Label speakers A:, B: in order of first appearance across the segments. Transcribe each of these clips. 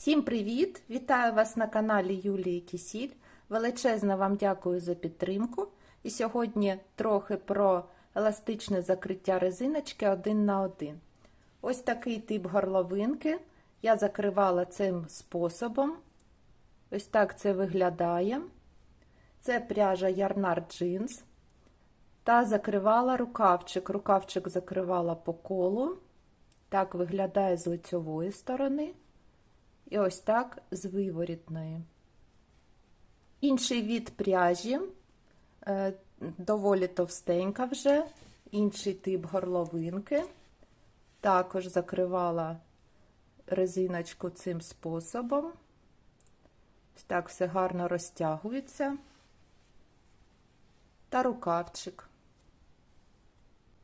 A: Всім привіт! Вітаю вас на каналі Юлії Кісіль. Величезно вам дякую за підтримку. І сьогодні трохи про еластичне закриття резиночки один на один. Ось такий тип горловинки. Я закривала цим способом. Ось так це виглядає. Це пряжа Ярнар Джинс. Та закривала рукавчик. Рукавчик закривала по колу. Так виглядає з лицьової сторони. І ось так з виворітної. Інший від пряжі, е, доволі товстенька вже, інший тип горловинки. Також закривала резиночку цим способом. Ось так все гарно розтягується. Та рукавчик.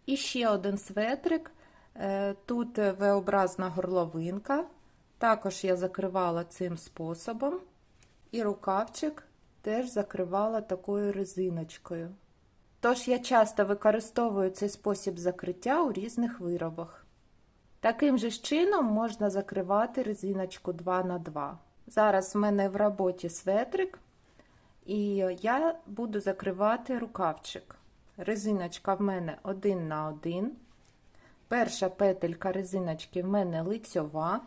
A: І ще один светрик. Е, Тут V-образна горловинка. Також я закривала цим способом, і рукавчик теж закривала такою резиночкою. Тож я часто використовую цей спосіб закриття у різних виробах. Таким же чином можна закривати резиночку 2 на 2 Зараз в мене в роботі светрик, і я буду закривати рукавчик. Резиночка в мене 1 на 1. Перша петелька резиночки в мене лицьова.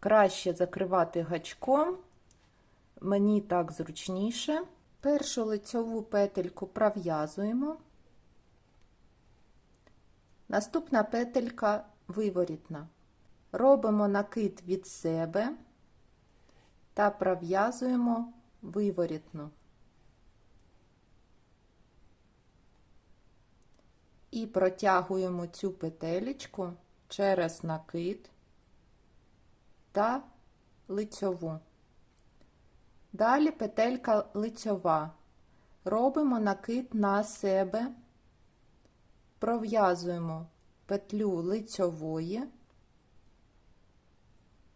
A: Краще закривати гачком, мені так зручніше. Першу лицьову петельку пров'язуємо. Наступна петелька виворітна. Робимо накид від себе та пров'язуємо виворітну. І протягуємо цю петелечку через накид та лицьову. Далі петелька лицьова. Робимо накид на себе, пров'язуємо петлю лицьової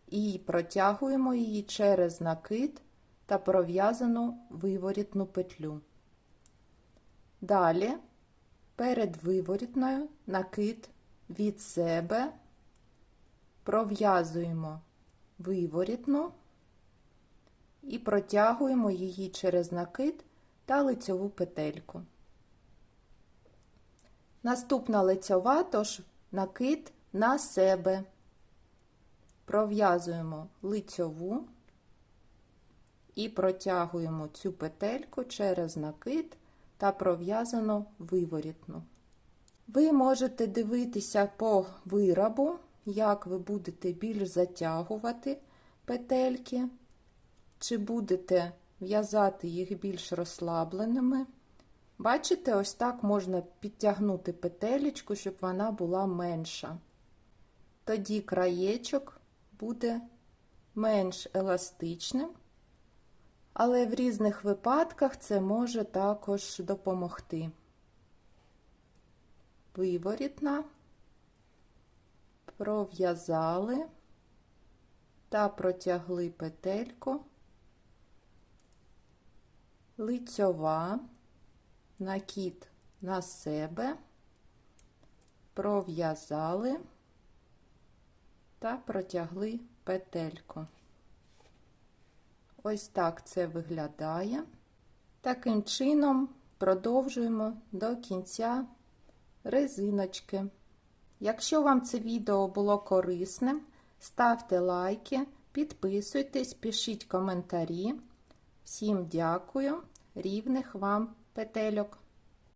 A: і протягуємо її через накид та пров'язану виворітну петлю. Далі перед виворітною накид від себе пров'язуємо виворітну і протягуємо її через накид та лицьову петельку. Наступна лицьова, тож накид на себе. Пров'язуємо лицьову і протягуємо цю петельку через накид та пров'язану виворітну. Ви можете дивитися по виробу, як ви будете більш затягувати петельки, чи будете в'язати їх більш розслабленими. Бачите, ось так можна підтягнути петелечку, щоб вона була менша. Тоді краєчок буде менш еластичним, але в різних випадках це може також допомогти. Виворітна, пров'язали та протягли петельку, лицьова, накид на себе, пров'язали та протягли петельку. Ось так це виглядає. Таким чином продовжуємо до кінця резиночки. Якщо вам це відео було корисним, ставте лайки, підписуйтесь, пишіть коментарі. Всім дякую, рівних вам петельок!